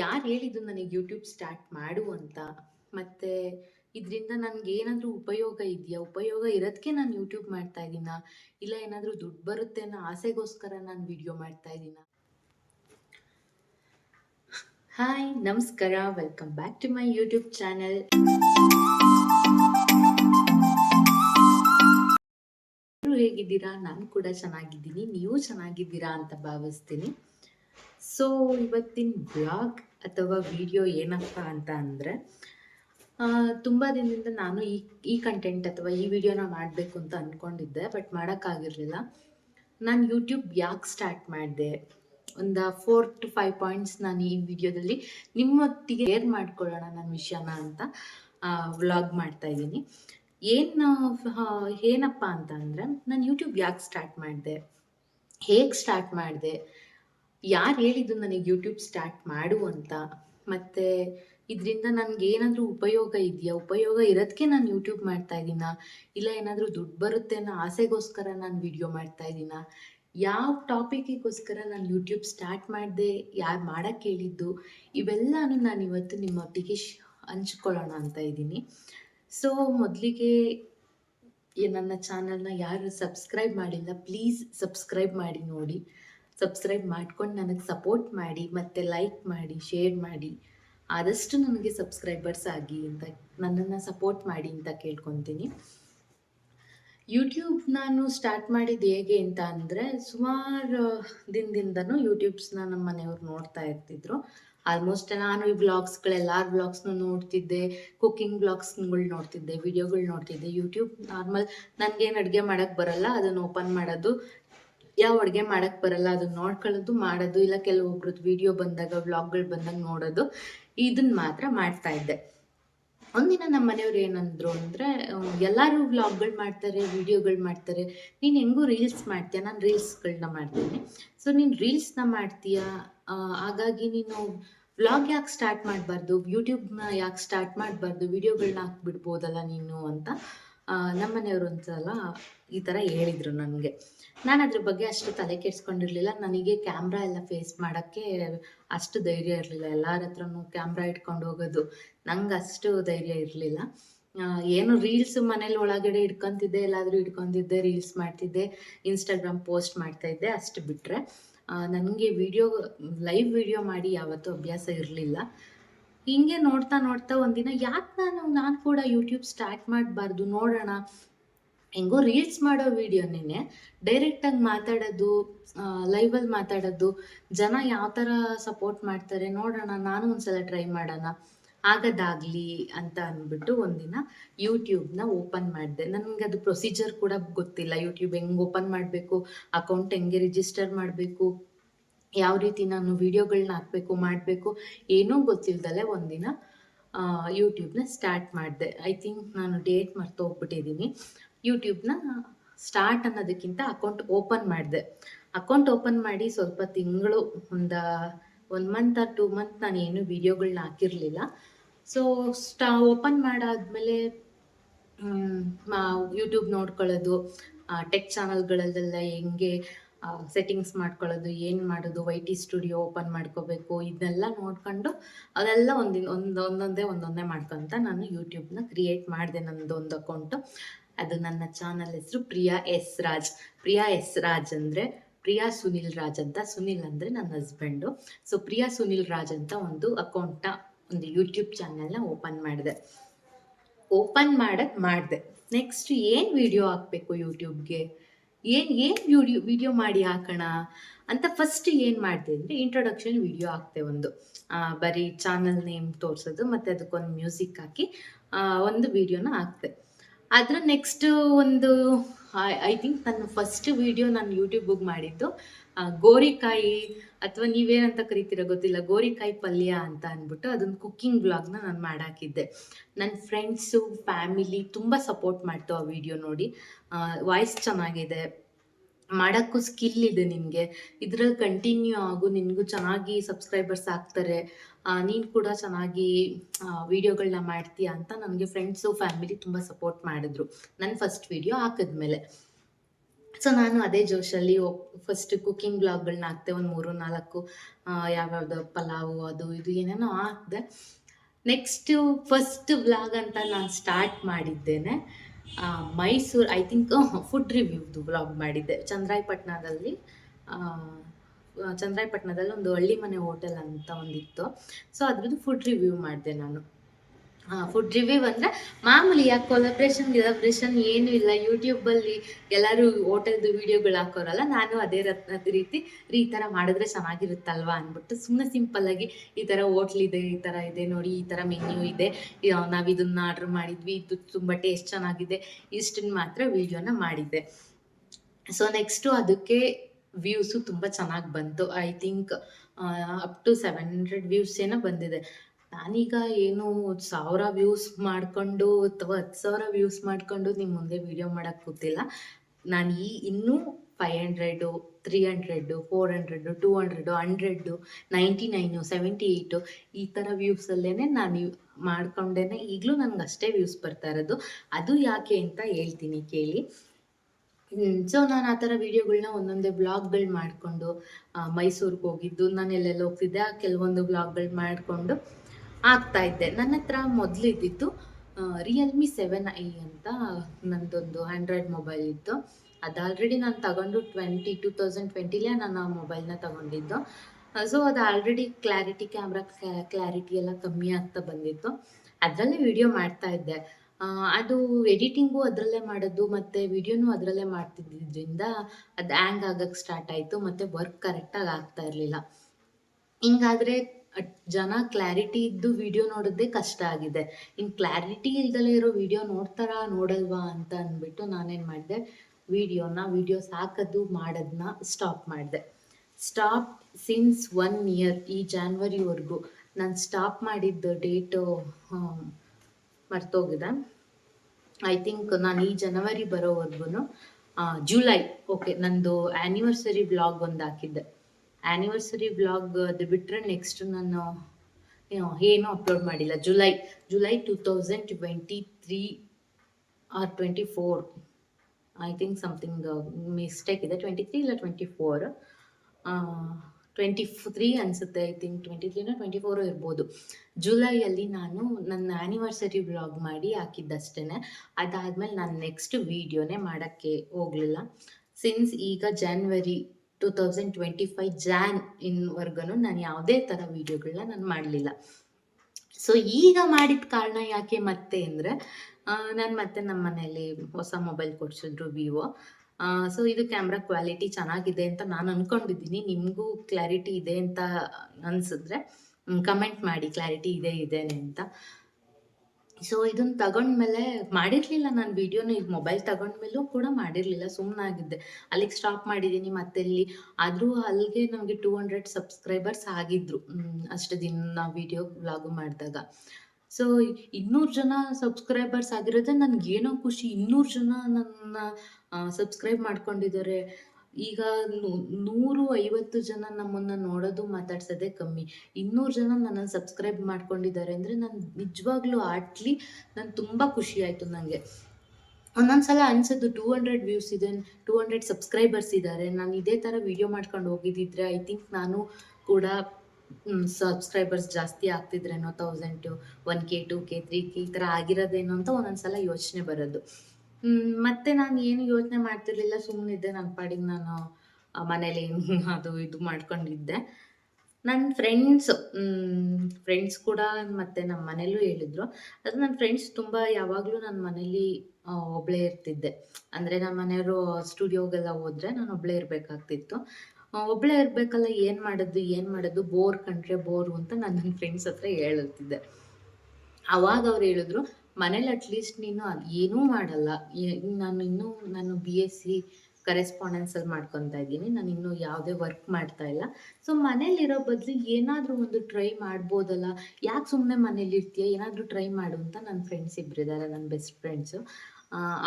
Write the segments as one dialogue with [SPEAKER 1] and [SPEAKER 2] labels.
[SPEAKER 1] ಯಾರು ಹೇಳಿದ್ದು ನನಗೆ ಯೂಟ್ಯೂಬ್ ಸ್ಟಾರ್ಟ್ ಮಾಡು ಅಂತ? ಮತ್ತು ಇದರಿಂದ ನನಗೇನಾದರೂ ಉಪಯೋಗ ಇದೆಯಾ? ಉಪಯೋಗ ಇರೋದಕ್ಕೆ ನಾನು ಯೂಟ್ಯೂಬ್ ಮಾಡ್ತಾ ಇದ್ದೀನಾ? ಇಲ್ಲ ಏನಾದರೂ ದುಡ್ಡು ಬರುತ್ತೆ ಅನ್ನೋ ಆಸೆಗೋಸ್ಕರ ನಾನು ವಿಡಿಯೋ ಮಾಡ್ತಾ ಇದ್ದೀನಾ? ಹಾಯ್ ನಮಸ್ಕಾರ. Welcome back to my YouTube channel ಹೇಗಿದ್ದೀರಾ? ನಾನು ಕೂಡ ಚೆನ್ನಾಗಿದ್ದೀನಿ. ನೀವು ಚೆನ್ನಾಗಿದ್ದೀರಾ ಅಂತ ಭಾವಿಸ್ತೀನಿ. ಸೊ ಇವತ್ತಿನ ಬ್ಲಾಗ್ ಅಥವಾ ವಿಡಿಯೋ ಏನಪ್ಪ ಅಂತ ಅಂದರೆ ತುಂಬ ದಿನದಿಂದ ನಾನು ಈ ಈ ಕಂಟೆಂಟ್ ಅಥವಾ ಈ ವಿಡಿಯೋನ ಮಾಡಬೇಕು ಅಂತ ಅಂದ್ಕೊಂಡಿದ್ದೆ ಬಟ್ ಮಾಡೋಕ್ಕಾಗಿರಲಿಲ್ಲ ನಾನು ಯೂಟ್ಯೂಬ್ ಯಾಕೆ ಸ್ಟಾರ್ಟ್ ಮಾಡಿದೆ? ಒಂದು ಫೋರ್ ಟು ಫೈವ್ ಪಾಯಿಂಟ್ಸ್ ನಾನು ಈ ವಿಡಿಯೋದಲ್ಲಿ ನಿಮ್ಮೊತ್ತಿಗೆ ಏರ್ ಮಾಡ್ಕೊಳ್ಳೋಣ ನನ್ನ ವಿಷಯನ ಅಂತ ವ್ಲಾಗ್ ಮಾಡ್ತಾ ಇದ್ದೀನಿ. ಏನು ಏನಪ್ಪ ಅಂತ ಅಂದರೆ, ನಾನು ಯೂಟ್ಯೂಬ್ ಯಾಕೆ ಸ್ಟಾರ್ಟ್ ಮಾಡಿದೆ? ಹೇಗೆ ಸ್ಟಾರ್ಟ್ ಮಾಡಿದೆ? ಯಾರು ಹೇಳಿದ್ದು ನನಗೆ ಯೂಟ್ಯೂಬ್ ಸ್ಟಾರ್ಟ್ ಮಾಡು ಅಂತ? ಮತ್ತು ಇದರಿಂದ ನನಗೆ ಏನಾದರೂ ಉಪಯೋಗ ಇದೆಯಾ? ಉಪಯೋಗ ಇರೋದಕ್ಕೆ ನಾನು ಯೂಟ್ಯೂಬ್ ಮಾಡ್ತಾ ಇದ್ದೀನಾ ಇಲ್ಲ ಏನಾದರೂ ದುಡ್ಡು ಬರುತ್ತೆ ಅನ್ನೋ ಆಸೆಗೋಸ್ಕರ ನಾನು ವಿಡಿಯೋ ಮಾಡ್ತಾ ಇದ್ದೀನಾ ಯಾವ ಟಾಪಿಕಿಗೋಸ್ಕರ ನಾನು ಯೂಟ್ಯೂಬ್ ಸ್ಟಾರ್ಟ್ ಮಾಡಿದೆ? ಯಾರು ಮಾಡೋಕ್ಕೆ ಹೇಳಿದ್ದು? ಇವೆಲ್ಲನೂ ನಾನು ಇವತ್ತು ನಿಮ್ಮೊಟ್ಟಿಗೆ ಶ್, ಹಂಚ್ಕೊಳ್ಳೋಣ ಅಂತ ಇದ್ದೀನಿ ಸೊ ಮೊದಲಿಗೆ ನನ್ನ ಚಾನಲ್ನ ಯಾರು ಸಬ್ಸ್ಕ್ರೈಬ್ ಮಾಡಿಲ್ಲ ಪ್ಲೀಸ್ ಸಬ್ಸ್ಕ್ರೈಬ್ ಮಾಡಿ ನೋಡಿ. ಸಬ್ಸ್ಕ್ರೈಬ್ ಮಾಡ್ಕೊಂಡು ನನಗೆ ಸಪೋರ್ಟ್ ಮಾಡಿ, ಮತ್ತು ಲೈಕ್ ಮಾಡಿ ಶೇರ್ ಮಾಡಿ. ಆದಷ್ಟು ನನಗೆ ಸಬ್ಸ್ಕ್ರೈಬರ್ಸ್ ಆಗಿ ಅಂತ, ನನ್ನನ್ನು ಸಪೋರ್ಟ್ ಮಾಡಿ ಅಂತ ಕೇಳ್ಕೊತೀನಿ. ಯೂಟ್ಯೂಬ್ ನಾನು ಸ್ಟಾರ್ಟ್ ಮಾಡಿದ್ದು ಹೇಗೆ ಅಂತ ಅಂದರೆ, ಸುಮಾರು ದಿನದಿಂದನೂ ಯೂಟ್ಯೂಬ್ಸ್ನ ನಮ್ಮ ಮನೆಯವ್ರು ನೋಡ್ತಾ ಇರ್ತಿದ್ರು. ಆಲ್ಮೋಸ್ಟ್ ನಾನು ಈ ವ್ಲಾಗ್ಸ್ಗಳೆಲ್ಲ ವ್ಲಾಗ್ಸ್ನೂ ನೋಡ್ತಿದ್ದೆ ಕುಕ್ಕಿಂಗ್ ವ್ಲಾಗ್ಸ್ಗಳು ನೋಡ್ತಿದ್ದೆ ವಿಡಿಯೋಗಳು ನೋಡ್ತಿದ್ದೆ. ಯೂಟ್ಯೂಬ್ ನಾರ್ಮಲ್ ನನಗೇನು ಅಡುಗೆ ಮಾಡೋಕ್ಕೆ ಬರಲ್ಲ, ಅದನ್ನು ಓಪನ್ ಮಾಡೋದು. ಯಾವ ಅಡುಗೆ ಮಾಡಕ್ ಬರಲ್ಲ, ಅದನ್ನ ನೋಡ್ಕೊಳ್ಳೋದು, ಮಾಡೋದು, ಇಲ್ಲ ಕೆಲವೊಬ್ರದ್ದು ವಿಡಿಯೋ ಬಂದಾಗ ವ್ಲಾಗ್ಗಳು ಬಂದಾಗ ನೋಡೋದು ಇದನ್ನ ಮಾತ್ರ ಮಾಡ್ತಾ ಇದ್ದೆ. ಒಂದಿನ ನಮ್ಮ ಮನೆಯವ್ರು ಏನಂದ್ರು ಅಂದ್ರೆ ಎಲ್ಲರೂ ವ್ಲಾಗ್ಗಳು ಮಾಡ್ತಾರೆ ವಿಡಿಯೋಗಳು ಮಾಡ್ತಾರೆ, ನೀನು ಹೆಂಗೂ ರೀಲ್ಸ್ ಮಾಡ್ತೀಯ? ನಾನು ರೀಲ್ಸ್ಗಳನ್ನ ಮಾಡ್ತೀನಿ. ಸೊ ನೀನು ರೀಲ್ಸ್ನ ಮಾಡ್ತೀಯಾ? ಹಾಗಾಗಿ ನೀನು ವ್ಲಾಗ್ ಯಾಕೆ ಸ್ಟಾರ್ಟ್ ಮಾಡಬಾರ್ದು? ಯೂಟ್ಯೂಬ್ನ ಯಾಕೆ ಸ್ಟಾರ್ಟ್ ಮಾಡಬಾರ್ದು? ವಿಡಿಯೋಗಳನ್ನ ಹಾಕ್ಬಿಡ್ಬೋದಲ್ಲ ನೀನು ಅಂತ ನಮ್ಮ ಮನೆಯವರು ಒಂದ್ಸಲ ಈ ಥರ ಹೇಳಿದ್ರು ನನಗೆ ನಾನು ಅದ್ರ ಬಗ್ಗೆ ಅಷ್ಟು ತಲೆ ಕೆಡ್ಸ್ಕೊಂಡಿರ್ಲಿಲ್ಲ. ನನಗೆ ಕ್ಯಾಮ್ರಾ ಎಲ್ಲ ಫೇಸ್ ಮಾಡೋಕ್ಕೆ ಅಷ್ಟು ಧೈರ್ಯ ಇರಲಿಲ್ಲ. ಎಲ್ಲರ ಹತ್ರನೂ ಕ್ಯಾಮ್ರಾ ಇಟ್ಕೊಂಡು ಹೋಗೋದು ನಂಗೆ ಅಷ್ಟು ಧೈರ್ಯ ಇರಲಿಲ್ಲ. ಏನು ರೀಲ್ಸ್ ಮನೇಲಿ ಒಳಗಡೆ ಇಟ್ಕೊತಿದ್ದೆ, ಎಲ್ಲಾದರೂ ಇಟ್ಕೊಂಡಿದ್ದೆ ರೀಲ್ಸ್ ಮಾಡ್ತಿದ್ದೆ ಇನ್ಸ್ಟಾಗ್ರಾಮ್ ಪೋಸ್ಟ್ ಮಾಡ್ತಾಯಿದ್ದೆ, ಅಷ್ಟು ಬಿಟ್ಟರೆ ನನಗೆ ವಿಡಿಯೋ ಲೈವ್ ವಿಡಿಯೋ ಮಾಡಿ ಯಾವತ್ತೂ ಅಭ್ಯಾಸ ಇರಲಿಲ್ಲ. ಹಿಂಗೆ ನೋಡ್ತಾ ನೋಡ್ತಾ ಒಂದಿನ ಯಾಕೆ ನಾನು ನಾನು ಕೂಡ ಯೂಟ್ಯೂಬ್ ಸ್ಟಾರ್ಟ್ ಮಾಡಬಾರ್ದು, ನೋಡೋಣ. ಹೆಂಗೋ ರೀಲ್ಸ್ ಮಾಡೋ ವೀಡಿಯೋನೇ ಡೈರೆಕ್ಟಾಗಿ ಮಾತಾಡೋದು ಲೈವಲ್ಲಿ ಮಾತಾಡೋದು. ಜನ ಯಾವ ಥರ ಸಪೋರ್ಟ್ ಮಾಡ್ತಾರೆ, ನೋಡೋಣ, ನಾನು ಒಂದ್ಸಲ ಟ್ರೈ ಮಾಡೋಣ. ಆಗೋದಾಗ್ಲಿ ಅಂತ ಅಂದ್ಬಿಟ್ಟು ಒಂದಿನ ಯೂಟ್ಯೂಬ್ನ ಓಪನ್ ಮಾಡಿದೆ. ನನಗೆ ಅದು ಪ್ರೊಸೀಜರ್ ಕೂಡ ಗೊತ್ತಿಲ್ಲ. ಯೂಟ್ಯೂಬ್ ಹೆಂಗೆ ಓಪನ್ ಮಾಡಬೇಕು? ಅಕೌಂಟ್ ಹೆಂಗೆ ರಿಜಿಸ್ಟರ್ ಮಾಡಬೇಕು? ಯಾವ ರೀತಿ ನಾನು ವೀಡಿಯೋಗಳನ್ನ ಹಾಕಬೇಕು, ಮಾಡಬೇಕು ಏನೂ ಗೊತ್ತಿಲ್ದಲೇ ಒಂದಿನ ಯೂಟ್ಯೂಬ್ನ ಸ್ಟಾರ್ಟ್ ಮಾಡಿದೆ. ಐ ಥಿಂಕ್ ನಾನು ಡೇಟ್ ಮರ್ತು ಹೋಗ್ಬಿಟ್ಟಿದ್ದೀನಿ ಯೂಟ್ಯೂಬ್ನ ಸ್ಟಾರ್ಟ್ ಅನ್ನೋದಕ್ಕಿಂತ ಅಕೌಂಟ್ ಓಪನ್ ಮಾಡಿದೆ. ಅಕೌಂಟ್ ಓಪನ್ ಮಾಡಿ ಸ್ವಲ್ಪ ತಿಂಗಳು, ಒಂದು one month or two month ನಾನು ಏನು ವೀಡಿಯೋಗಳನ್ನ ಹಾಕಿರಲಿಲ್ಲ. ಸೊ ಸ್ಟಾ ಓಪನ್ ಮಾಡಾದ್ಮೇಲೆ ಯೂಟ್ಯೂಬ್ ನೋಡ್ಕೊಳ್ಳೋದು ಟೆಕ್ ಚಾನಲ್ಗಳಲ್ಲೆಲ್ಲ ಹೆಂಗೆ ಸೆಟ್ಟಿಂಗ್ಸ್ ಮಾಡ್ಕೊಳ್ಳೋದು, ಏನು ಮಾಡೋದು ವೈ ಟಿ ಸ್ಟುಡಿಯೋ ಓಪನ್ ಮಾಡ್ಕೋಬೇಕು, ಇದನ್ನೆಲ್ಲ ನೋಡ್ಕೊಂಡು ಅದೆಲ್ಲ ಒಂದಿನ ಒಂದು, ಒಂದೊಂದೇ ಒಂದೊಂದೇ ಮಾಡ್ಕೊತ ನಾನು ಯೂಟ್ಯೂಬ್ನ ಕ್ರಿಯೇಟ್ ಮಾಡಿದೆ ನನ್ನದು ಒಂದು ಅಕೌಂಟು ಅದು ನನ್ನ ಚಾನಲ್ ಹೆಸರು ಪ್ರಿಯಾ ಎಸ್ ರಾಜ್. ಪ್ರಿಯಾ ಎಸ್ ರಾಜ್ ಅಂದರೆ ಪ್ರಿಯಾ ಸುನಿಲ್ ರಾಜ್ ಅಂತ. ಸುನಿಲ್ ಅಂದರೆ ನನ್ನ ಹಸ್ಬೆಂಡು ಸೊ ಪ್ರಿಯಾ ಸುನಿಲ್ ರಾಜ್ ಅಂತ ಒಂದು ಅಕೌಂಟ್ನ ಒಂದು ಯೂಟ್ಯೂಬ್ ಚಾನಲ್ನ ಓಪನ್ ಮಾಡಿದೆ. ಓಪನ್ ಮಾಡೋಕ್ಕೆ ಮಾಡಿದೆ. ನೆಕ್ಸ್ಟ್ ಏನು ವಿಡಿಯೋ ಹಾಕಬೇಕು ಯೂಟ್ಯೂಬ್ಗೆ ಏನು ಏನು ವಿಡಿಯೋ ವಿಡಿಯೋ ಮಾಡಿ ಹಾಕೋಣ? ಅಂತ ಫಸ್ಟ್ ಏನು ಮಾಡ್ತೀವಿ ಅಂದರೆ ಇಂಟ್ರೊಡಕ್ಷನ್ ವಿಡಿಯೋ ಹಾಕ್ತೆ ಒಂದು. ಬರೀ ಚಾನಲ್ ನೇಮ್ ತೋರಿಸೋದು, ಮತ್ತು ಅದಕ್ಕೊಂದು ಮ್ಯೂಸಿಕ್ ಹಾಕಿ ಒಂದು ವಿಡಿಯೋನ ಹಾಕ್ತೆ. ಅದರ ನೆಕ್ಸ್ಟ್ ಒಂದು ಐ ಥಿಂಕ್ ನನ್ನ ಫಸ್ಟ್ ವಿಡಿಯೋ ನಾನು ಯೂಟ್ಯೂಬಿಗೆ ಮಾಡಿದ್ದು ಗೋರಿಕಾಯಿ ಅಥವಾ ನೀವೇನಂತ ಕರಿತೀರ ಗೊತ್ತಿಲ್ಲ, ಗೋರಿಕಾಯಿ ಪಲ್ಯ ಅಂತ ಅಂದ್ಬಿಟ್ಟು ಅದೊಂದು ಕುಕ್ಕಿಂಗ್ ವ್ಲಾಗ್ನ ನಾನು ಮಾಡಾಕಿದ್ದೆ. ನನ್ನ ಫ್ರೆಂಡ್ಸು ಫ್ಯಾಮಿಲಿ ತುಂಬ ಸಪೋರ್ಟ್ ಮಾಡ್ತು ಆ ವಿಡಿಯೋ ನೋಡಿ. ವಾಯ್ಸ್ ಚೆನ್ನಾಗಿದೆ. ಮಾಡೋಕ್ಕೂ ಸ್ಕಿಲ್ ಇದೆ ನಿನಗೆ. ಇದರಲ್ಲಿ ಕಂಟಿನ್ಯೂ ಆಗು, ನಿನಗೂ ಚೆನ್ನಾಗಿ ಸಬ್ಸ್ಕ್ರೈಬರ್ಸ್ ಆಗ್ತಾರೆ. ನೀನು ಕೂಡ ಚೆನ್ನಾಗಿ ವೀಡಿಯೋಗಳನ್ನ ಮಾಡ್ತೀಯ ಅಂತ ನನಗೆ ಫ್ರೆಂಡ್ಸು ಫ್ಯಾಮಿಲಿ ತುಂಬ ಸಪೋರ್ಟ್ ಮಾಡಿದ್ರು. ನನ್ನ ಫಸ್ಟ್ ವಿಡಿಯೋ ಹಾಕಿದ್ಮೇಲೆ. ಸೊ ನಾನು ಅದೇ ಜೋಶಲ್ಲಿ ಫಸ್ಟ್ ಕುಕ್ಕಿಂಗ್ ಬ್ಲಾಗ್ಗಳನ್ನ ಹಾಕ್ತೆ ಒಂದು ಮೂರು, ನಾಲ್ಕು ಯಾವ್ಯಾವ್ದು ಪಲಾವು ಅದು ಇದು ಏನೇನೋ ಹಾಕ್ದೆ. ನೆಕ್ಸ್ಟು ಫಸ್ಟ್ ಬ್ಲಾಗ್ ಅಂತ ನಾನು ಸ್ಟಾರ್ಟ್ ಮಾಡಿದ್ದೇನೆ ಮೈಸೂರು ಐ ಥಿಂಕ್ ಫುಡ್ ರಿವ್ಯೂದು ಬ್ಲಾಗ್ ಮಾಡಿದ್ದೆ. ಚಂದ್ರಾಯಪಟ್ಟಣದಲ್ಲಿ ಚಂದ್ರಾಯಪಟ್ಟಣದಲ್ಲಿ ಒಂದು ಹಳ್ಳಿ ಮನೆ ಹೋಟೆಲ್ ಅಂತ ಒಂದಿತ್ತು. ಸೊ ಅದ್ರದ್ದು ಫುಡ್ ರಿವ್ಯೂ ಮಾಡಿದೆ ನಾನು. ಫುಡ್ ರಿವ್ಯೂ ಅಂದ್ರೆ ಮಾಮೂಲಿ ಯಾಕೆ ಕೊಲಾಬ್ರೇಷನ್ ಗಿಲಾಬ್ರೇಷನ್ ಏನು ಇಲ್ಲ. ಯೂಟ್ಯೂಬಲ್ಲಿ ಎಲ್ಲರೂ ಹೋಟೆಲ್ದು ವಿಡಿಯೋಗಳು ಹಾಕೋರಲ್ಲ, ನಾನು ಅದೇ ರತ್- ಈ ತರ ಮಾಡಿದ್ರೆ ಚೆನ್ನಾಗಿರುತ್ತಲ್ವಾ ಅಂದ್ಬಿಟ್ಟು ಸುಮ್ಮನೆ ಆಗಿ ಈ ತರ ಥರ ಇದೆ, ಈ ತರ ಇದೆ, ನೋಡಿ ಈ ತರ ಮೆನ್ಯೂ ಇದೆ. ನಾವು ಇದನ್ನ ಆರ್ಡರ್ ಮಾಡಿದ್ವಿ, ಇದು ತುಂಬಾ ಟೇಸ್ಟ್ ಚೆನ್ನಾಗಿದೆ ಇಷ್ಟನ್ ಮಾತ್ರ ವಿಡಿಯೋನ ಮಾಡಿದ್ದೆ. ಸೊ ನೆಕ್ಸ್ಟು ಅದಕ್ಕೆ ವ್ಯೂಸು ತುಂಬಾ ಚೆನ್ನಾಗಿ ಬಂತು. I think up to seven hundred views ಏನೋ ಬಂದಿದೆ. ನಾನೀಗ ಏನು ಸಾವಿರ ವ್ಯೂಸ್ ಮಾಡ್ಕೊಂಡು ಅಥವಾ ಹತ್ತು ಸಾವಿರ ವ್ಯೂಸ್ ಮಾಡ್ಕೊಂಡು ನಿಮ್ಮ ಮುಂದೆ ವಿಡಿಯೋ ಮಾಡೋಕ್ಕೆ ಕೂತಿಲ್ಲ. ನಾನು ಈ ಇನ್ನೂ five hundred three hundred four hundred two hundred hundred ninety nine seventy eight ಈ ಥರ ವ್ಯೂಸಲ್ಲೇ ನಾನು ಮಾಡ್ಕೊಂಡೇನೆ ಈಗಲೂ ನನಗೆ ಅಷ್ಟೇ ವ್ಯೂಸ್ ಬರ್ತಾ ಇರೋದು. ಅದು ಯಾಕೆ ಅಂತ ಹೇಳ್ತೀನಿ ಕೇಳಿ. ಸೊ ನಾನು ಆ ಥರ ವೀಡಿಯೋಗಳನ್ನ ಒಂದೊಂದೇ ಬ್ಲಾಗ್ಗಳು ಮಾಡಿಕೊಂಡು ಮೈಸೂರಿಗೆ ಹೋಗಿದ್ದು, ನಾನು ಎಲ್ಲೆಲ್ಲ ಹೋಗ್ತಿದ್ದೆ ಆ ಕೆಲವೊಂದು ಬ್ಲಾಗ್ಗಳು ಮಾಡಿಕೊಂಡು ಆಗ್ತಾ ಇದ್ದೆ. ನನ್ನ ಹತ್ರ ಮೊದಲು ಇದ್ದಿದ್ದು ರಿಯಲ್ಮಿ ಸೆವೆನ್ ಐ ಅಂತ ನಂದೊಂದು ಆ್ಯಂಡ್ರಾಯ್ಡ್ ಮೊಬೈಲ್ ಇತ್ತು. ಅದು ಆಲ್ರೆಡಿ ನಾನು ತಗೊಂಡು ಟ್ವೆಂಟಿ ಟೂ ತೌಸಂಡ್ ಟ್ವೆಂಟಿಲೇ ನಾನು ಆ ಮೊಬೈಲ್ನ ತಗೊಂಡಿದ್ದು. ಸೊ ಅದು ಆಲ್ರೆಡಿ ಕ್ಲಾರಿಟಿ ಕ್ಯಾಮ್ರಾ ಕ್ಲಾರಿಟಿ ಎಲ್ಲ ಕಮ್ಮಿ ಆಗ್ತಾ ಬಂದಿತ್ತು. ಅದರಲ್ಲೇ ವಿಡಿಯೋ ಮಾಡ್ತಾ ಇದ್ದೆ. ಅದು ಎಡಿಟಿಂಗು ಅದರಲ್ಲೇ ಮಾಡೋದು, ಮತ್ತು ವಿಡಿಯೋನು ಅದರಲ್ಲೇ ಮಾಡ್ತಿದ್ದಿದ್ದರಿಂದ ಅದು ಹ್ಯಾಂಗ್ ಆಗಕ್ಕೆ ಸ್ಟಾರ್ಟ್ ಆಯಿತು, ಮತ್ತು ವರ್ಕ್ ಕರೆಕ್ಟಾಗಿ ಆಗ್ತಾ ಇರಲಿಲ್ಲ. ಹಿಂಗಾದರೆ ಜನ ಕ್ಲಾರಿಟಿ ಇದ್ದು ವಿಡಿಯೋ ನೋಡೋದೇ ಕಷ್ಟ ಆಗಿದೆ. ಇನ್ನು ಕ್ಲಾರಿಟಿ ಇಲ್ದಲೇ ಇರೋ ವಿಡಿಯೋ ನೋಡ್ತಾರಾ, ನೋಡಲ್ವಾ ಅಂತ ಅಂದ್ಬಿಟ್ಟು ನಾನೇನು ಮಾಡಿದೆ ವಿಡಿಯೋನ ವಿಡಿಯೋಸ್ ಹಾಕೋದು ಮಾಡೋದನ್ನ ಸ್ಟಾಪ್ ಮಾಡಿದೆ. ಸ್ಟಾಪ್ ಸಿನ್ಸ್ ಒನ್ ಇಯರ್ ಈ ಜಾನ್ವರಿವರೆಗೂ ನಾನು ಸ್ಟಾಪ್ ಮಾಡಿದ್ದ ಡೇಟು ಮರ್ತೋಗಿದೆ. ಐ ಥಿಂಕ್ ನಾನು ಈ ಜನವರಿ ಬರೋವರೆಗೂ ಜುಲೈ ಓಕೆ ನಂದು ಆ್ಯನಿವರ್ಸರಿ ಬ್ಲಾಗ್ ಒಂದು ಹಾಕಿದ್ದೆ. ಆ್ಯನಿವರ್ಸರಿ ಬ್ಲಾಗ್ ಅದು ಬಿಟ್ಟರೆ ನೆಕ್ಸ್ಟ್ ನಾನು ಏನು ಅಪ್ಲೋಡ್ ಮಾಡಿಲ್ಲ. July July two thousand twenty three or twenty four I think something mistake ಇದೆ. ಟ್ವೆಂಟಿ ತ್ರೀ ಇಲ್ಲ ಟ್ವೆಂಟಿ ಫೋರ್ ಟ್ವೆಂಟಿ ತ್ರೀ ಅನಿಸುತ್ತೆ ಐ ಥಿಂಕ್ ಟ್ವೆಂಟಿ ತ್ರೀನ ಟ್ವೆಂಟಿ ಫೋರು ಇರ್ಬೋದು. ಜುಲೈಯಲ್ಲಿ ನಾನು ನನ್ನ ಆ್ಯನಿವರ್ಸರಿ ಬ್ಲಾಗ್ ಮಾಡಿ ಹಾಕಿದ್ದಷ್ಟೇ ಅದಾದಮೇಲೆ ನಾನು ನೆಕ್ಸ್ಟ್ ವೀಡಿಯೋನೇ ಮಾಡೋಕ್ಕೆ ಹೋಗಲಿಲ್ಲ. ಸಿನ್ಸ್ ಈಗ January two thousand twenty five John ಇನ್ವರ್ಗು ನಾನು ಯಾವುದೇ ಥರ ವೀಡಿಯೋಗಳನ್ನ ನಾನು ಮಾಡಲಿಲ್ಲ. ಸೊ ಈಗ ಮಾಡಿದ ಕಾರಣ ಯಾಕೆ ಮತ್ತೆ ಅಂದರೆ ನಾನು ಮತ್ತೆ ನಮ್ಮ ಮನೆಯಲ್ಲಿ ಹೊಸ ಮೊಬೈಲ್ ಕೊಡಿಸಿದ್ರು ವಿವೋ ಸೊ ಇದು ಕ್ಯಾಮ್ರಾ ಕ್ವಾಲಿಟಿ ಚೆನ್ನಾಗಿದೆ ಅಂತ ನಾನು ಅಂದ್ಕೊಂಡಿದ್ದೀನಿ ನಿಮಗೂ ಕ್ಲಾರಿಟಿ ಇದೆ ಅಂತ ಅನಿಸಿದ್ರೆ ಕಮೆಂಟ್ ಮಾಡಿ. ಕ್ಲಾರಿಟಿ ಇದೆ ಇದೇನೆ ಅಂತ. ಸೊ ಇದನ್ನ ತಗೊಂಡ್ಮೇಲೆ ಮಾಡಿರಲಿಲ್ಲ ನಾನು ವಿಡಿಯೋನ ಈಗ ಮೊಬೈಲ್ ತಗೊಂಡ್ಮೇಲೂ ಕೂಡ ಮಾಡಿರಲಿಲ್ಲ ಸುಮ್ಮನಾಗಿದ್ದೆ ಅಲ್ಲಿಗೆ ಸ್ಟಾಪ್ ಮಾಡಿದ್ದೀನಿ ಮತ್ತೆ ಇಲ್ಲಿ ಆದರೂ ಅಲ್ಲಿಗೆ ನಮಗೆ ಟೂ ಹಂಡ್ರೆಡ್ ಸಬ್ಸ್ಕ್ರೈಬರ್ಸ್ ಆಗಿದ್ರು ಅಷ್ಟು ದಿನ ನಾವು ವಿಡಿಯೋ ವ್ಲಾಗು ಮಾಡಿದಾಗ. ಸೊ ಇನ್ನೂರು ಜನ ಸಬ್ಸ್ಕ್ರೈಬರ್ಸ್ ಆಗಿರೋದೇ ನನಗೇನೋ ಖುಷಿ. ಇನ್ನೂರು ಜನ ನನ್ನ ಸಬ್ಸ್ಕ್ರೈಬ್ ಮಾಡ್ಕೊಂಡಿದ್ದಾರೆ. ಈಗ ನೂರು ಐವತ್ತು ಜನ ನಮ್ಮನ್ನು ನೋಡೋದು ಮಾತಾಡ್ಸೋದೇ ಕಮ್ಮಿ. ಇನ್ನೂರು ಜನ ನನ್ನನ್ನು ಸಬ್ಸ್ಕ್ರೈಬ್ ಮಾಡ್ಕೊಂಡಿದ್ದಾರೆ ಅಂದರೆ ನಾನು ನಿಜವಾಗ್ಲೂ ಆಟ್ಲಿ ನಾನು ತುಂಬ ಖುಷಿ ಆಯಿತು ನನಗೆ ಒಂದೊಂದು ಸಲ ಅನಿಸೋದು ಟೂ ಹಂಡ್ರೆಡ್ ವ್ಯೂಸ್ ಇದೆ ಟೂ ಹಂಡ್ರೆಡ್ ಸಬ್ಸ್ಕ್ರೈಬರ್ಸ್ ಇದ್ದಾರೆ ನಾನು ಇದೇ ಥರ ವಿಡಿಯೋ ಮಾಡ್ಕೊಂಡು ಹೋಗಿದ್ದಿದ್ರೆ ಐ ಥಿಂಕ್ ನಾನು ಕೂಡ ಸಬ್ಸ್ಕ್ರೈಬರ್ಸ್ ಜಾಸ್ತಿ ಆಗ್ತಿದ್ರೇನೋ thousand one K two K three K ಈ ಥರ ಆಗಿರೋದೇನೋ ಅಂತ ಒಂದೊಂದು ಸಲ ಯೋಚನೆ ಬರೋದು. ಮತ್ತೆ ನಾನು ಏನು ಯೋಚನೆ ಮಾಡ್ತಿರ್ಲಿಲ್ಲ ಸುಮ್ಮನಿದ್ದೆ ನನ್ನ ಪಾಡಿಗೆ ನಾನು ಮನೇಲಿ ಅದು ಇದು ಮಾಡ್ಕೊಂಡಿದ್ದೆ. ನನ್ನ ಫ್ರೆಂಡ್ಸ್ ಫ್ರೆಂಡ್ಸ್ ಕೂಡ ಮತ್ತೆ ನಮ್ಮ ಮನೇಲೂ ಹೇಳಿದ್ರು. ಅದು ನನ್ನ ಫ್ರೆಂಡ್ಸ್ ತುಂಬ ಯಾವಾಗಲೂ ನನ್ನ ಮನೇಲಿ ಒಬ್ಬಳೇ ಇರ್ತಿದ್ದೆ. ಅಂದರೆ ನಮ್ಮ ಮನೆಯವರು ಸ್ಟುಡಿಯೋಗೆಲ್ಲ ಹೋದ್ರೆ ನಾನು ಒಬ್ಳೇ ಇರಬೇಕಾಗ್ತಿತ್ತು. ಒಬ್ಳೇ ಇರಬೇಕಲ್ಲ, ಏನು ಮಾಡೋದು ಏನು ಮಾಡೋದು ಬೋರ್ ಕಂಡ್ರೆ ಬೋರು ಅಂತ ನಾನು ನನ್ನ ಫ್ರೆಂಡ್ಸ್ ಹತ್ರ ಹೇಳುತ್ತಿದ್ದೆ ಅವಾಗ ಅವ್ರು ಹೇಳಿದ್ರು ಮನೇಲಿ ಅಟ್ಲೀಸ್ಟ್ ನೀನು ಅದು ಏನೂ ಮಾಡಲ್ಲ. ನಾನು ಇನ್ನೂ, ನಾನು ಬಿ ಎಸ್ ಸಿ ಕರೆಸ್ಪಾಂಡೆನ್ಸಲ್ಲಿ ಮಾಡ್ಕೊತಾ ಇದ್ದೀನಿ. ನಾನು ಇನ್ನೂ ಯಾವುದೇ ವರ್ಕ್ ಮಾಡ್ತಾ ಇಲ್ಲ. ಸೊ ಮನೇಲಿರೋ ಬದಲು ಏನಾದರೂ ಒಂದು ಟ್ರೈ ಮಾಡ್ಬೋದಲ್ಲ. ಯಾಕೆ ಸುಮ್ಮನೆ ಮನೇಲಿ ಇರ್ತೀಯ? ಏನಾದರೂ ಟ್ರೈ ಮಾಡು ಅಂತ ನನ್ನ ಫ್ರೆಂಡ್ಸ್ ಇಬ್ಬರಿದ್ದಾರೆ ನನ್ನ ಬೆಸ್ಟ್ ಫ್ರೆಂಡ್ಸು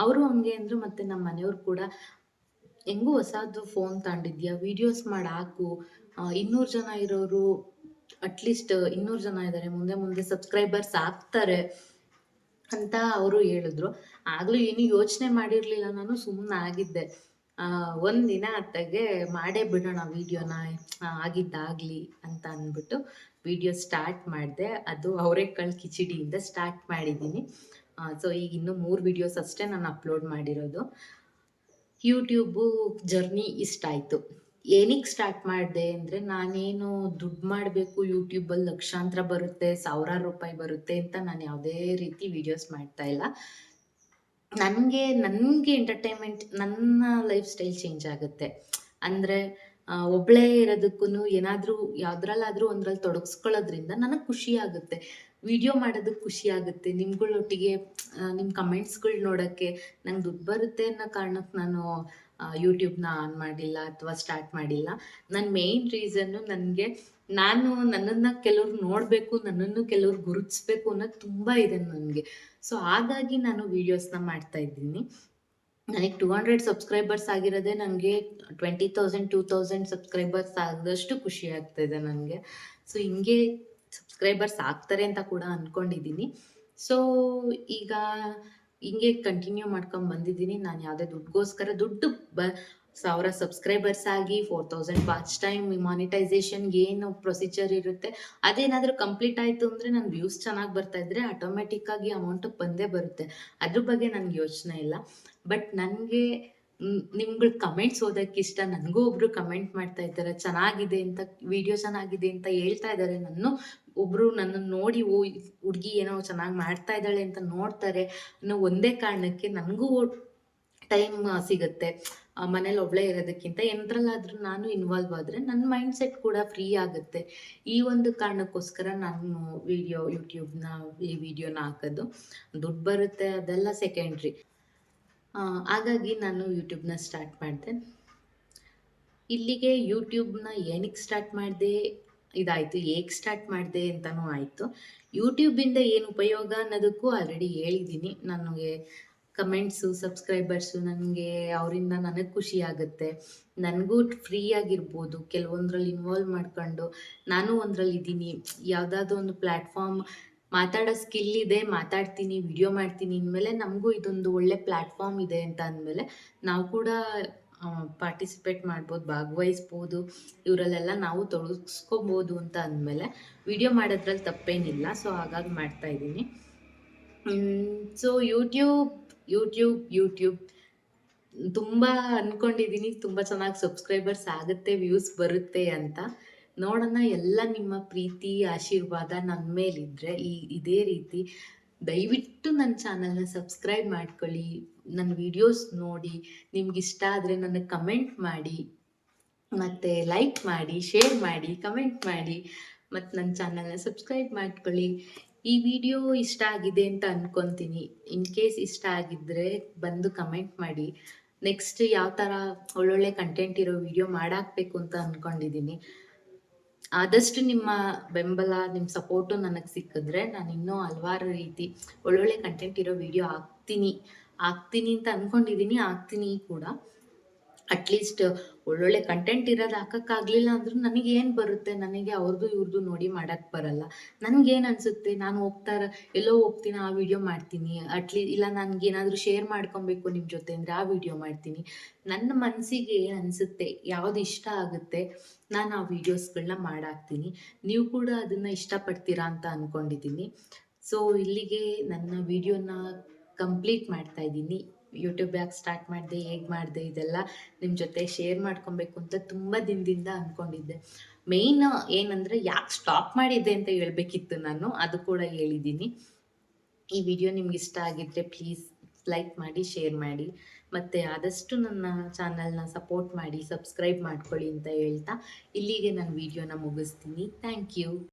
[SPEAKER 1] ಅವರು ಹಂಗೆ ಅಂದರು ಮತ್ತು ನಮ್ಮ ಮನೆಯವ್ರು ಕೂಡ, ಹೆಂಗೂ ಹೊಸದು ಫೋನ್ ತಗೊಂಡಿದ್ಯಾ? ವಿಡಿಯೋಸ್ ಮಾಡಿ ಹಾಕು ಇನ್ನೂರು ಜನ ಇರೋರು ಅಟ್ಲೀಸ್ಟ್ ಇನ್ನೂರು ಜನ ಇದ್ದಾರೆ ಮುಂದೆ ಮುಂದೆ ಸಬ್ಸ್ಕ್ರೈಬರ್ಸ್ ಆಗ್ತಾರೆ. ಅಂತ ಅವರು ಹೇಳಿದ್ರು. ಆಗ್ಲೂ ಏನು ಯೋಚನೆ ಮಾಡಿರಲಿಲ್ಲ. ನಾನು ಸುಮ್ಮನೆ ಆಗಿದ್ದೆ. ಒಂದಿನ ಅತ್ತಗೆ ಮಾಡೇ ಬಿಡೋಣ ವಿಡಿಯೋನ ಆಗಿದ್ದಾಗಲಿ ಅಂತ ಅಂದ್ಬಿಟ್ಟು ವಿಡಿಯೋ ಸ್ಟಾರ್ಟ್ ಮಾಡಿದೆ. ಅದು ಅವರೆಕಾಳು ಕಿಚಡಿಯಿಂದ ಸ್ಟಾರ್ಟ್ ಮಾಡಿದ್ದೀನಿ. ಸೊ ಈಗ ಇನ್ನು ಮೂರು ವಿಡಿಯೋಸ್ ಅಷ್ಟೇ ನಾನು ಅಪ್ಲೋಡ್ ಮಾಡಿರೋದು. ಯೂಟ್ಯೂಬು ಜರ್ನಿ ಇಷ್ಟ ಆಯಿತು. ಏನಕ್ಕೆ ಸ್ಟಾರ್ಟ್ ಮಾಡಿದೆ ಅಂದರೆ ನಾನೇನು ದುಡ್ಡು ಮಾಡಬೇಕು ಯೂಟ್ಯೂಬಲ್ಲಿ ಲಕ್ಷಾಂತರ ಬರುತ್ತೆ, ಸಾವಿರಾರು ರೂಪಾಯಿ ಬರುತ್ತೆ ಅಂತ ನಾನು ಯಾವುದೇ ರೀತಿ ವಿಡಿಯೋಸ್ ಮಾಡ್ತಾ ಇಲ್ಲ. ನನಗೆ ನನಗೆ ಎಂಟರ್ಟೈನ್ಮೆಂಟ್ ನನ್ನ ಲೈಫ್ ಸ್ಟೈಲ್ ಚೇಂಜ್ ಆಗುತ್ತೆ. ಅಂದರೆ ಒಬ್ಬಳೇ ಇರೋದಕ್ಕೂ ಏನಾದರೂ, ಯಾವುದ್ರಲ್ಲಾದರೂ ಒಂದ್ರಲ್ಲಿ ತೊಡಗಿಸ್ಕೊಳ್ಳೋದ್ರಿಂದ ನನಗೆ ಖುಷಿ ಆಗುತ್ತೆ. ವಿಡಿಯೋ ಮಾಡೋದಕ್ಕೆ ಖುಷಿ ಆಗುತ್ತೆ. ನಿಮ್ಗಳೊಟ್ಟಿಗೆ ನಿಮ್ಮ ಕಮೆಂಟ್ಸ್ಗಳು ನೋಡೋಕ್ಕೆ ನಂಗೆ ದುಡ್ಡು ಬರುತ್ತೆ ಅನ್ನೋ ಕಾರಣಕ್ಕೆ ನಾನು ಯೂಟ್ಯೂಬ್ನ ಆನ್ ಮಾಡಿಲ್ಲ ಅಥವಾ ಸ್ಟಾರ್ಟ್ ಮಾಡಿಲ್ಲ. ನನ್ನ ಮೇನ್ ರೀಸನ್ನು ನನಗೆ ನಾನು ನನ್ನನ್ನು ಕೆಲವ್ರು ನೋಡಬೇಕು, ನನ್ನನ್ನು ಕೆಲವ್ರು ಗುರುತಿಸ್ಬೇಕು ಅನ್ನೋದು ತುಂಬ ಇದೆ ನನಗೆ. ಸೊ ಹಾಗಾಗಿ ನಾನು ವೀಡಿಯೋಸ್ನ ಮಾಡ್ತಾ ಇದ್ದೀನಿ. ನನಗೆ ಟೂ ಹಂಡ್ರೆಡ್ ಸಬ್ಸ್ಕ್ರೈಬರ್ಸ್ ಆಗಿರೋದೇ ನನಗೆ twenty thousand two thousand subscribers ಆದಷ್ಟು ಖುಷಿ ಆಗ್ತಾಯಿದೆ ನನಗೆ. ಸೊ ಹಿಂಗೆ ಸಬ್ಸ್ಕ್ರೈಬರ್ಸ್ ಆಗ್ತಾರೆ ಅಂತ ಕೂಡ ಅಂದ್ಕೊಂಡಿದ್ದೀನಿ ಸೊ ಈಗ ಹಿಂಗೆ ಕಂಟಿನ್ಯೂ ಮಾಡ್ಕೊಂಡು ಬಂದಿದ್ದೀನಿ. ನಾನು ಯಾವುದೇ ದುಡ್ಡುಗೋಸ್ಕರ ದುಡ್ಡು ಬ, ಸಾವಿರ ಸಬ್ಸ್ಕ್ರೈಬರ್ಸ್ ಆಗಿ ಫೋರ್ ತೌಸಂಡ್ ವಾಚ್ ಟೈಮ್ ಮಾನಿಟೈಸೇಷನ್ಗೆ ಏನು ಪ್ರೊಸೀಜರ್ ಇರುತ್ತೆ, ಅದೇನಾದರೂ ಕಂಪ್ಲೀಟ್ ಆಯಿತು ಅಂದರೆ ನನ್ನ ವ್ಯೂಸ್ ಚೆನ್ನಾಗಿ ಬರ್ತಾ ಇದ್ದರೆ ಆಟೋಮೆಟಿಕ್ಕಾಗಿ ಅಮೌಂಟ್ ಬಂದೇ ಬರುತ್ತೆ. ಅದ್ರ ಬಗ್ಗೆ ನನಗೆ ಯೋಚನೆ ಇಲ್ಲ. ಬಟ್ ನನಗೆ ನಿಮ್ಗಳ ಕಮೆಂಟ್ಸ್ ಓದಕ್ಕೆ ಇಷ್ಟ ನನಗೂ ಒಬ್ರು ಕಮೆಂಟ್ ಮಾಡ್ತಾ ಇದ್ದಾರೆ. ಚೆನ್ನಾಗಿದೆ ಅಂತ ವಿಡಿಯೋ ಚೆನ್ನಾಗಿದೆ ಅಂತ ಹೇಳ್ತಾ ಇದ್ದಾರೆ. ನಾನು ಒಬ್ರು ನನ್ನ ನೋಡಿ, ಓ ಹುಡುಗಿ ಏನೋ ಚೆನ್ನಾಗಿ ಮಾಡ್ತಾ ಇದ್ದಾಳೆ ಅಂತ ನೋಡ್ತಾರೆ ಅನ್ನೋ ಒಂದೇ ಕಾರಣಕ್ಕೆ ನನಗೂ ಟೈಮ್ ಸಿಗುತ್ತೆ. ಮನೇಲಿ ಒಬ್ಳೆ ಇರೋದಕ್ಕಿಂತ ಎಂದ್ರಲ್ಲಾದ್ರೂ ನಾನು ಇನ್ವಾಲ್ವ್ ಆದರೆ ನನ್ನ ಮೈಂಡ್ ಸೆಟ್ ಕೂಡ ಫ್ರೀ ಆಗುತ್ತೆ. ಈ ಒಂದು ಕಾರಣಕ್ಕೋಸ್ಕರ ನಾನು ವಿಡಿಯೋ ಯೂಟ್ಯೂಬ್ನ ಈ ವಿಡಿಯೋನ ಹಾಕೋದು. ದುಡ್ಡು ಬರುತ್ತೆ, ಅದೆಲ್ಲ ಸೆಕೆಂಡ್ರಿ ಹಾಗಾಗಿ ನಾನು ಯೂಟ್ಯೂಬ್ನ ಸ್ಟಾರ್ಟ್ ಮಾಡಿದೆ. ಇಲ್ಲಿಗೆ ಯೂಟ್ಯೂಬ್ನ ಏನಕ್ಕೆ ಸ್ಟಾರ್ಟ್ ಮಾಡಿದೆ? ಇದಾಯಿತು, ಹೇಗೆ ಸ್ಟಾರ್ಟ್ ಮಾಡಿದೆ ಅಂತಲೂ ಆಯಿತು. ಯೂಟ್ಯೂಬಿಂದ ಏನು ಉಪಯೋಗ ಅನ್ನೋದಕ್ಕೂ ಆಲ್ರೆಡಿ ಹೇಳಿದ್ದೀನಿ ನನಗೆ ಕಮೆಂಟ್ಸು ಸಬ್ಸ್ಕ್ರೈಬರ್ಸು ನನಗೆ, ಅವರಿಂದ ನನಗೆ ಖುಷಿ ಆಗುತ್ತೆ. ನನಗೂ ಫ್ರೀ ಆಗಿರ್ಬೋದು. ಕೆಲವೊಂದ್ರಲ್ಲಿ ಇನ್ವಾಲ್ವ್ ಮಾಡ್ಕೊಂಡು ನಾನು ಒಂದರಲ್ಲಿ ಇದ್ದೀನಿ ಯಾವುದಾದ್ರೂ ಒಂದು ಪ್ಲ್ಯಾಟ್ಫಾರ್ಮ್ ಮಾತಾಡೋ ಸ್ಕಿಲ್ ಇದೆ, ಮಾತಾಡ್ತೀನಿ ವಿಡಿಯೋ ಮಾಡ್ತೀನಿ ಅಂದಮೇಲೆ ನಮಗೂ ಇದೊಂದು ಒಳ್ಳೆ ಪ್ಲ್ಯಾಟ್ಫಾರ್ಮ್ ಇದೆ ಅಂತ ಅಂದಮೇಲೆ ನಾವು ಕೂಡ ಪಾರ್ಟಿಸಿಪೇಟ್ ಮಾಡ್ಬೋದು, ಭಾಗವಹಿಸ್ಬೋದು, ಇವರಲ್ಲೆಲ್ಲ ನಾವು ತೊಡಗಿಸ್ಕೊಬೋದು ಅಂತ ಅಂದಮೇಲೆ ವಿಡಿಯೋ ಮಾಡೋದ್ರಲ್ಲಿ ತಪ್ಪೇನಿಲ್ಲ. ಸೊ ಹಾಗಾಗಿ ಮಾಡ್ತಾ ಇದ್ದೀನಿ. ಸೊ ಯೂಟ್ಯೂಬ್ ಯೂಟ್ಯೂಬ್ ಯೂಟ್ಯೂಬ್ ತುಂಬ ಅಂದ್ಕೊಂಡಿದ್ದೀನಿ ತುಂಬ ಚೆನ್ನಾಗಿ ಸಬ್ಸ್ಕ್ರೈಬರ್ಸ್ ಆಗುತ್ತೆ ವ್ಯೂಸ್ ಬರುತ್ತೆ ಅಂತ. ನೋಡೋಣ ಎಲ್ಲ ನಿಮ್ಮ ಪ್ರೀತಿ, ಆಶೀರ್ವಾದ ನನ್ನ ಮೇಲಿದ್ದರೆ ಈ, ಇದೇ ರೀತಿ ದಯವಿಟ್ಟು ನನ್ನ ಚಾನಲ್ನ ಸಬ್ಸ್ಕ್ರೈಬ್ ಮಾಡ್ಕೊಳ್ಳಿ ನನ್ನ ವಿಡಿಯೋಸ್ ನೋಡಿ ನಿಮ್ಗೆ ಇಷ್ಟ ಆದರೆ ನನಗೆ ಕಮೆಂಟ್ ಮಾಡಿ, ಮತ್ತು ಲೈಕ್ ಮಾಡಿ, ಶೇರ್ ಮಾಡಿ, ಕಮೆಂಟ್ ಮಾಡಿ ಮತ್ತು ನನ್ನ ಚಾನಲ್ನ ಸಬ್ಸ್ಕ್ರೈಬ್ ಮಾಡ್ಕೊಳ್ಳಿ. ಈ ವಿಡಿಯೋ ಇಷ್ಟ ಆಗಿದೆ ಅಂತ ಅಂದ್ಕೊತೀನಿ ಇನ್ ಕೇಸ್ ಇಷ್ಟ ಆಗಿದ್ದರೆ ಬಂದು ಕಮೆಂಟ್ ಮಾಡಿ. ನೆಕ್ಸ್ಟ್ ಯಾವ ಥರ ಒಳ್ಳೊಳ್ಳೆ ಕಂಟೆಂಟ್ ಇರೋ ವಿಡಿಯೋ ಮಾಡಾಕಬೇಕು ಅಂತ ಅಂದ್ಕೊಂಡಿದ್ದೀನಿ ಆದಷ್ಟು ನಿಮ್ಮ ಬೆಂಬಲ ನಿಮ್ಮ ಸಪೋರ್ಟು ನನಗೆ ಸಿಕ್ಕಿದ್ರೆ ನಾನು ಇನ್ನೂ ಹಲವಾರು ರೀತಿ ಒಳ್ಳೊಳ್ಳೆ ಕಂಟೆಂಟ್ ಇರೋ ವಿಡಿಯೋ ಹಾಕ್ತೀನಿ. ಹಾಕ್ತೀನಿ ಅಂತ ಅಂದ್ಕೊಂಡಿದ್ದೀನಿ ಹಾಕ್ತೀನಿ ಕೂಡ. ಅಟ್ಲೀಸ್ಟ್ ಒಳ್ಳೊಳ್ಳೆ ಕಂಟೆಂಟ್ ಇರೋದು ಹಾಕೋಕ್ಕಾಗಲಿಲ್ಲ ಅಂದ್ರೂ ನನಗೆ ಏನು ಬರುತ್ತೆ? ನನಗೆ ಅವ್ರದ್ದು ಇವ್ರದ್ದು ನೋಡಿ ಮಾಡೋಕ್ಕೆ ಬರಲ್ಲ. ನನಗೇನು ಅನಿಸುತ್ತೆ? ನಾನು ಹೋಗ್ತಾರ, ಎಲ್ಲೋ ಹೋಗ್ತೀನಿ, ಆ ವಿಡಿಯೋ ಮಾಡ್ತೀನಿ. ಅಟ್ಲೀ ಇಲ್ಲ ನನಗೇನಾದರೂ ಶೇರ್ ಮಾಡ್ಕೊಬೇಕು ನಿಮ್ಮ ಜೊತೆ ಅಂದರೆ ಆ ವಿಡಿಯೋ ಮಾಡ್ತೀನಿ. ನನ್ನ ಮನಸ್ಸಿಗೆ ಏನು ಅನಿಸುತ್ತೆ? ಯಾವುದು ಇಷ್ಟ ಆಗುತ್ತೆ? ನಾನು ಆ ವೀಡಿಯೋಸ್ಗಳನ್ನ ಮಾಡಾಕ್ತೀನಿ. ನೀವು ಕೂಡ ಅದನ್ನು ಇಷ್ಟಪಡ್ತೀರಾ ಅಂತ ಅಂದ್ಕೊಂಡಿದ್ದೀನಿ ಸೊ ಇಲ್ಲಿಗೆ ನನ್ನ ವಿಡಿಯೋನ ಕಂಪ್ಲೀಟ್ ಮಾಡ್ತಾ ಇದ್ದೀನಿ. ಯೂಟ್ಯೂಬ್ ಯಾಕೆ ಸ್ಟಾರ್ಟ್ ಮಾಡಿದೆ, ಹೇಗೆ ಮಾಡಿದೆ ಇದೆಲ್ಲ ನಿಮ್ಮ ಜೊತೆ ಶೇರ್ ಮಾಡ್ಕೊಬೇಕು ಅಂತ ತುಂಬ ದಿನದಿಂದ ಅಂದ್ಕೊಂಡಿದ್ದೆ ಮೇಯ್ನ್ ಏನಂದರೆ ಯಾಕೆ ಸ್ಟಾಪ್ ಮಾಡಿದ್ದೆ ಅಂತ ಹೇಳಬೇಕಿತ್ತು ನಾನು, ಅದು ಕೂಡ ಹೇಳಿದ್ದೀನಿ. ಈ ವಿಡಿಯೋ ನಿಮ್ಗೆ ಇಷ್ಟ ಆಗಿದ್ರೆ ಪ್ಲೀಸ್ ಲೈಕ್ ಮಾಡಿ ಶೇರ್ ಮಾಡಿ. ಮತ್ತು ಆದಷ್ಟು ನನ್ನ ಚಾನಲ್ನ ಸಪೋರ್ಟ್ ಮಾಡಿ ಸಬ್ಸ್ಕ್ರೈಬ್ ಮಾಡ್ಕೊಳ್ಳಿ ಅಂತ ಹೇಳ್ತಾ ಇಲ್ಲಿಗೆ ನಾನು ವಿಡಿಯೋನ ಮುಗಿಸ್ತೀನಿ. Thank you